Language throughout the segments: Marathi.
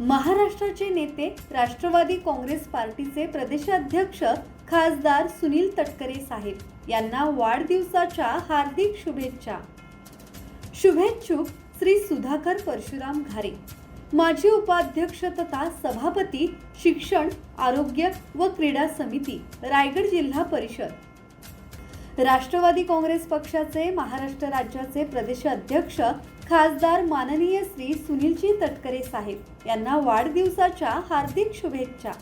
महाराष्ट्राचे नेते राष्ट्रवादी काँग्रेस पार्टीचे प्रदेशाध्यक्ष खासदार सुनील तटकरे साहेब. यांना वाढदिवसाच्या हार्दिक शुभेच्छा. शुभेच्छुक श्री सुधाकर परशुराम घारे. माजी उपाध्यक्ष तथा सभापती शिक्षण आरोग्य व क्रीडा समिती रायगड जिल्हा परिषद. राष्ट्रवादी काँग्रेस पक्षाचे महाराष्ट्र राज्याचे प्रदेशाध्यक्ष खासदार माननीय श्री सुनीलजी तटकरे साहेब यांना वाढदिवसाच्या हार्दिक शुभेच्छा.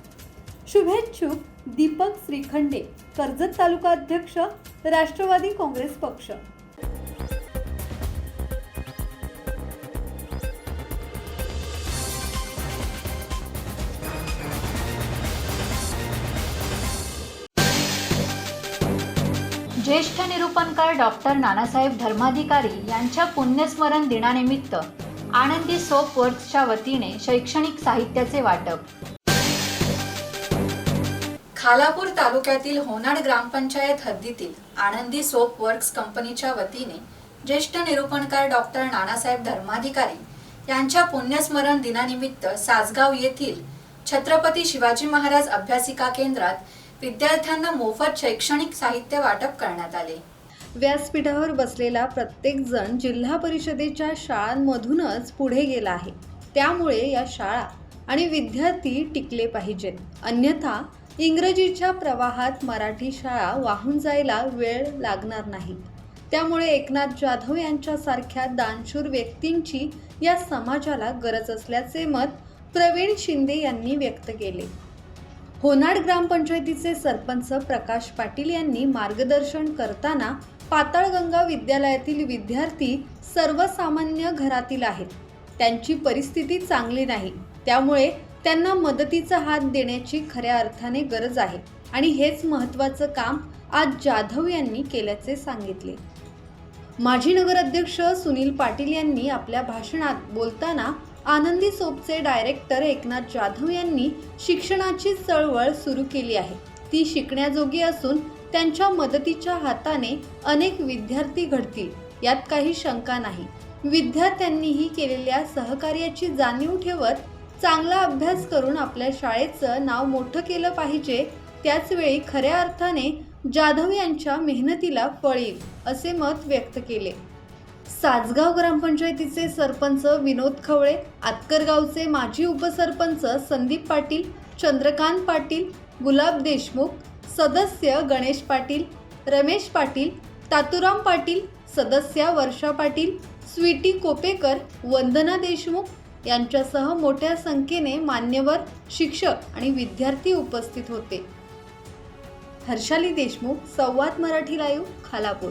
शुभेच्छुक दीपक श्रीखंडे कर्जत तालुका अध्यक्ष राष्ट्रवादी काँग्रेस पक्ष. ज्येष्ठ निरूपणकार डॉक्टर नानासाहेब धर्माधिकारी यांच्या पुण्यस्मरण दिनानिमित्त आनंदी सोप वर्क्सच्या वतीने शैक्षणिक साहित्याचे वाटप. खालापूर तालुक्यातील होनाड ग्रामपंचायत हद्दीतील आनंदी सोप वर्क्स कंपनीच्या वतीने ज्येष्ठ निरूपणकार डॉक्टर नानासाहेब धर्माधिकारी यांच्या पुण्यस्मरण दिनानिमित्त सासगाव येथील छत्रपती शिवाजी महाराज अभ्यासिका केंद्रात विद्यार्थ्यांना मोफत शैक्षणिक साहित्य वाटप करण्यात आले. व्यासपीठावर बसलेला प्रत्येक जण जिल्हा परिषदेच्या शाळांमधूनच पुढे गेला आहे. त्यामुळे या शाळा आणि विद्यार्थी टिकले पाहिजेत. अन्यथा इंग्रजीच्या प्रवाहात मराठी शाळा वाहून जायला वेळ लागणार नाही. त्यामुळे एकनाथ जाधव यांच्यासारख्या दानशूर व्यक्तींची या समाजाला गरज असल्याचे मत प्रवीण शिंदे यांनी व्यक्त केले. होनाड ग्रामपंचायतीचे सरपंच प्रकाश पाटील यांनी मार्गदर्शन करताना पाताळगंगा विद्यालयातील विद्यार्थी सर्वसामान्य घरातील आहेत. त्यांची परिस्थिती चांगली नाही. त्यामुळे त्यांना मदतीचा हात देण्याची खऱ्या अर्थाने गरज आहे. आणि हेच महत्त्वाचं काम आज जाधव यांनी केल्याचे सांगितले. माजी नगराध्यक्ष सुनील पाटील यांनी आपल्या भाषणात बोलताना आनंदी सोपचे डायरेक्टर एकनाथ जाधव यांनी शिक्षणाची चळवळ सुरू केली आहे. ती शिकण्याजोगी असून त्यांच्या मदतीच्या हाताने अनेक विद्यार्थी घडतील यात काही शंका नाही. विद्यार्थ्यांनीही केलेल्या सहकार्याची जाणीव ठेवत चांगला अभ्यास करून आपल्या शाळेचं नाव मोठं केलं पाहिजे त्याचवेळी खऱ्या अर्थाने जाधव यांच्या मेहनतीला फळ येईल असे मत व्यक्त केले. सासगाव ग्रामपंचायतीचे सरपंच विनोद खवळे आतकरगावचे माजी उपसरपंच संदीप पाटील चंद्रकांत पाटील गुलाब देशमुख सदस्य गणेश पाटील रमेश पाटील तातुराम पाटील सदस्या वर्षा पाटील स्वीटी कोपेकर वंदना देशमुख यांच्यासह मोठ्या संख्येने मान्यवर शिक्षक आणि विद्यार्थी उपस्थित होते. हर्षाली देशमुख संवाद मराठी लाईव्ह खालापूर.